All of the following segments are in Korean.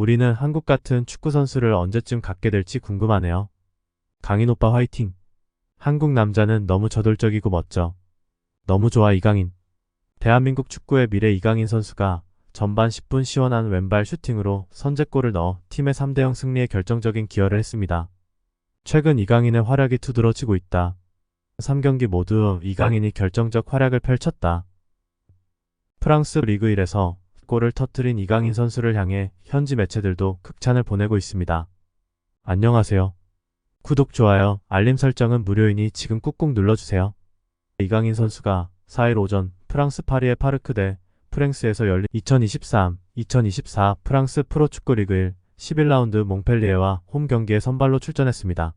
우리는 한국 같은 축구 선수를 언제쯤 갖게 될지 궁금하네요. 강인 오빠 화이팅! 한국 남자는 너무 저돌적이고 멋져. 너무 좋아 이강인. 대한민국 축구의 미래 이강인 선수가 전반 10분 시원한 왼발 슈팅으로 선제골을 넣어 팀의 3대0 승리에 결정적인 기여를 했습니다. 최근 이강인의 활약이 두드러지고 있다. 3경기 모두 이강인이 결정적 활약을 펼쳤다. 프랑스 리그 1에서 골을 터뜨린 이강인 선수를 향해 현지 매체들도 극찬을 보내고 있습니다. 안녕하세요. 구독, 좋아요, 알림 설정은 무료이니 지금 꾹꾹 눌러주세요. 이강인 선수가 4일 오전 프랑스 파리의 파르크 대 프랭스에서 열린 2023-2024 프랑스 프로축구 리그 1 11라운드 몽펠리에와 홈 경기에 선발로 출전했습니다.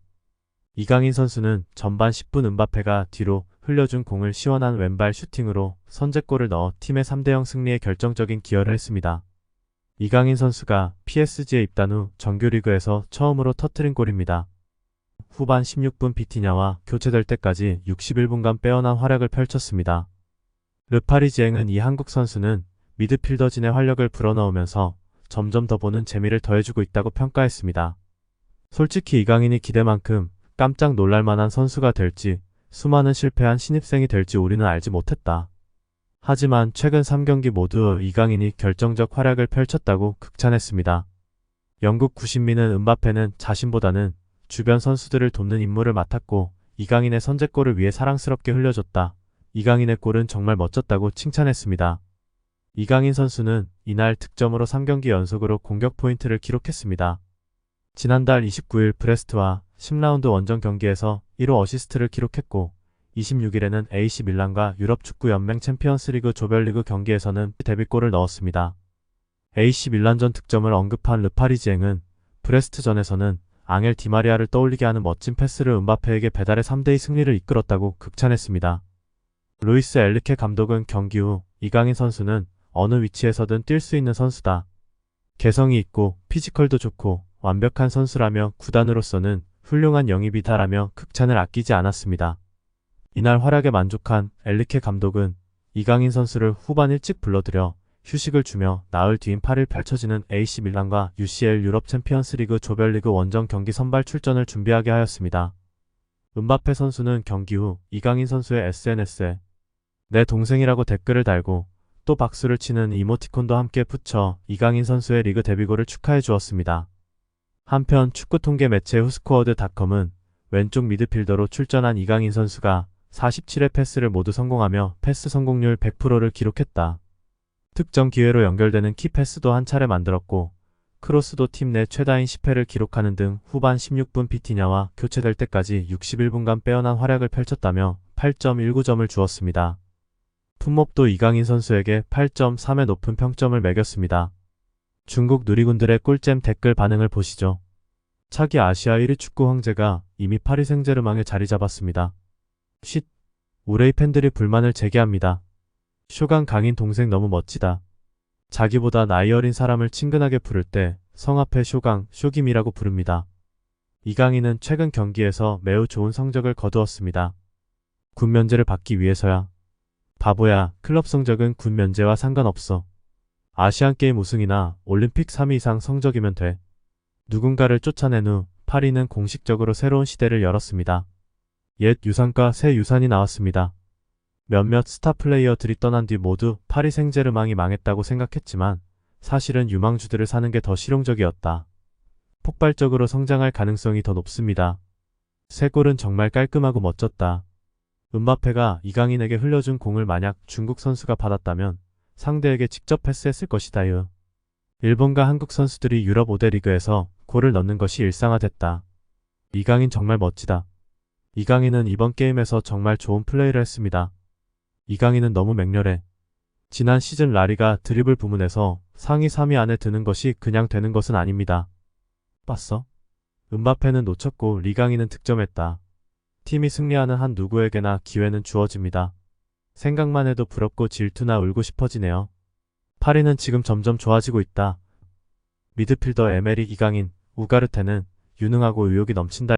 이강인 선수는 전반 10분 은바페가 뒤로 흘려준 공을 시원한 왼발 슈팅으로 선제골을 넣어 팀의 3대0 승리에 결정적인 기여를 했습니다. 이강인 선수가 PSG에 입단 후 정규리그에서 처음으로 터트린 골입니다. 후반 16분 비티냐와 교체될 때까지 61분간 빼어난 활약을 펼쳤습니다. 르파리지앵은 이 한국 선수는 미드필더진의 활력을 불어넣으면서 점점 더 보는 재미를 더해주고 있다고 평가했습니다. 솔직히 이강인이 기대만큼 깜짝 놀랄만한 선수가 될지 수많은 실패한 신입생이 될지 우리는 알지 못했다. 하지만 최근 3경기 모두 이강인이 결정적 활약을 펼쳤다고 극찬했습니다. 영국 90미는 은바페는 자신보다는 주변 선수들을 돕는 임무를 맡았고 이강인의 선제골을 위해 사랑스럽게 흘려줬다. 이강인의 골은 정말 멋졌다고 칭찬했습니다. 이강인 선수는 이날 득점으로 3경기 연속으로 공격 포인트를 기록했습니다. 지난달 29일 브레스트와 10라운드 원정 경기에서 1호 어시스트를 기록했고 26일에는 AC 밀란과 유럽 축구 연맹 챔피언스리그 조별리그 경기에서는 데뷔골을 넣었습니다. AC 밀란전 득점을 언급한 르파리지앵은 브레스트전에서는 앙헬 디마리아를 떠올리게 하는 멋진 패스를 은바페에게 배달해 3대2 승리를 이끌었다고 극찬했습니다. 루이스 엘리케 감독은 경기 후 이강인 선수는 어느 위치에서든 뛸 수 있는 선수다. 개성이 있고 피지컬도 좋고 완벽한 선수라며 구단으로서는 훌륭한 영입이다라며 극찬을 아끼지 않았습니다. 이날 활약에 만족한 엘리케 감독은 이강인 선수를 후반 일찍 불러들여 휴식을 주며 나흘 뒤인 8일 펼쳐지는 AC 밀란과 UCL 유럽 챔피언스 리그 조별리그 원정 경기 선발 출전을 준비하게 하였습니다. 은바페 선수는 경기 후 이강인 선수의 SNS에 내 동생이라고 댓글을 달고 또 박수를 치는 이모티콘도 함께 붙여 이강인 선수의 리그 데뷔골을 축하해 주었습니다. 한편 축구 통계 매체 후스코어드닷컴은 왼쪽 미드필더로 출전한 이강인 선수가 47회 패스를 모두 성공하며 패스 성공률 100%를 기록했다. 특정 기회로 연결되는 키 패스도 한 차례 만들었고 크로스도 팀 내 최다인 10회를 기록하는 등 후반 16분 피티냐와 교체될 때까지 61분간 빼어난 활약을 펼쳤다며 8.19점을 주었습니다. 품목도 이강인 선수에게 8.3의 높은 평점을 매겼습니다. 중국 누리꾼들의 꿀잼 댓글 반응을 보시죠. 차기 아시아 1위 축구 황제가 이미 파리 생제르맹에 자리 잡았습니다. 쉿. 우레이 팬들이 불만을 제기합니다. 쇼강 강인 동생 너무 멋지다. 자기보다 나이 어린 사람을 친근하게 부를 때 성 앞에 쇼강, 쇼김이라고 부릅니다. 이강인은 최근 경기에서 매우 좋은 성적을 거두었습니다. 군 면제를 받기 위해서야. 바보야, 클럽 성적은 군 면제와 상관없어. 아시안게임 우승이나 올림픽 3위 이상 성적이면 돼. 누군가를 쫓아낸 후 파리는 공식적으로 새로운 시대를 열었습니다. 옛 유산과 새 유산이 나왔습니다. 몇몇 스타 플레이어들이 떠난 뒤 모두 파리 생제르맹이 망했다고 생각했지만 사실은 유망주들을 사는 게 더 실용적이었다. 폭발적으로 성장할 가능성이 더 높습니다. 새 골은 정말 깔끔하고 멋졌다. 은바페가 이강인에게 흘려준 공을 만약 중국 선수가 받았다면 상대에게 직접 패스했을 것이다요. 일본과 한국 선수들이 유럽 5대 리그에서 골을 넣는 것이 일상화됐다. 이강인 정말 멋지다. 이강인은 이번 게임에서 정말 좋은 플레이를 했습니다. 이강인은 너무 맹렬해. 지난 시즌 라리가 드리블 부문에서 상위 3위 안에 드는 것이 그냥 되는 것은 아닙니다. 봤어? 은바페는 놓쳤고 리강인은 득점했다. 팀이 승리하는 한 누구에게나 기회는 주어집니다. 생각만 해도 부럽고 질투나 울고 싶어지네요. 파리는 지금 점점 좋아지고 있다. 미드필더 에메리 이강인, 우가르테는 유능하고 의욕이 넘친다.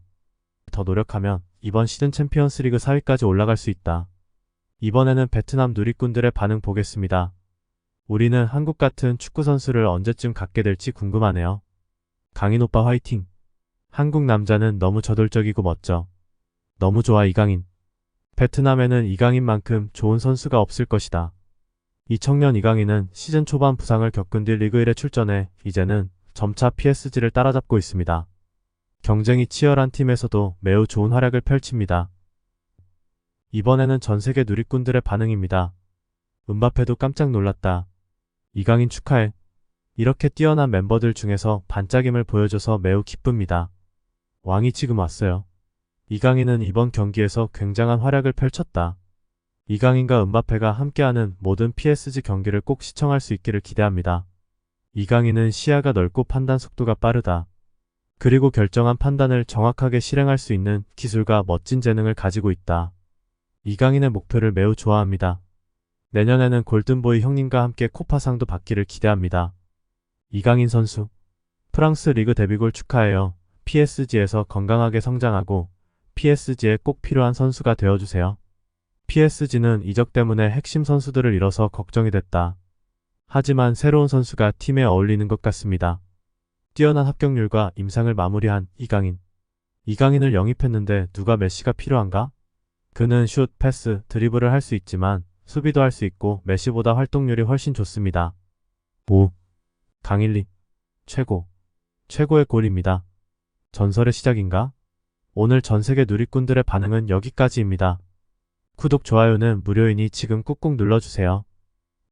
더 노력하면 이번 시즌 챔피언스리그 4위까지 올라갈 수 있다. 이번에는 베트남 누리꾼들의 반응 보겠습니다. 우리는 한국 같은 축구 선수를 언제쯤 갖게 될지 궁금하네요. 강인 오빠 화이팅! 한국 남자는 너무 저돌적이고 멋져. 너무 좋아 이강인. 베트남에는 이강인만큼 좋은 선수가 없을 것이다. 이 청년 이강인은 시즌 초반 부상을 겪은 뒤 리그 1에 출전해 이제는 점차 PSG를 따라잡고 있습니다. 경쟁이 치열한 팀에서도 매우 좋은 활약을 펼칩니다. 이번에는 전 세계 누리꾼들의 반응입니다. 은바페도 깜짝 놀랐다. 이강인 축하해. 이렇게 뛰어난 멤버들 중에서 반짝임을 보여줘서 매우 기쁩니다. 왕이 지금 왔어요. 이강인은 이번 경기에서 굉장한 활약을 펼쳤다. 이강인과 은바페가 함께하는 모든 PSG 경기를 꼭 시청할 수 있기를 기대합니다. 이강인은 시야가 넓고 판단 속도가 빠르다. 그리고 결정한 판단을 정확하게 실행할 수 있는 기술과 멋진 재능을 가지고 있다. 이강인의 목표를 매우 좋아합니다. 내년에는 골든보이 형님과 함께 코파상도 받기를 기대합니다. 이강인 선수. 프랑스 리그 데뷔골 축하해요. PSG에서 건강하게 성장하고 PSG에 꼭 필요한 선수가 되어주세요. PSG는 이적 때문에 핵심 선수들을 잃어서 걱정이 됐다. 하지만 새로운 선수가 팀에 어울리는 것 같습니다. 뛰어난 합격률과 임상을 마무리한 이강인. 이강인을 영입했는데 누가 메시가 필요한가? 그는 슛, 패스, 드리블을 할 수 있지만 수비도 할 수 있고 메시보다 활동률이 훨씬 좋습니다. 5. 강일리. 최고. 최고의 골입니다. 전설의 시작인가? 오늘 전 세계 누리꾼들의 반응은 여기까지입니다. 구독, 좋아요는 무료이니 지금 꾹꾹 눌러주세요.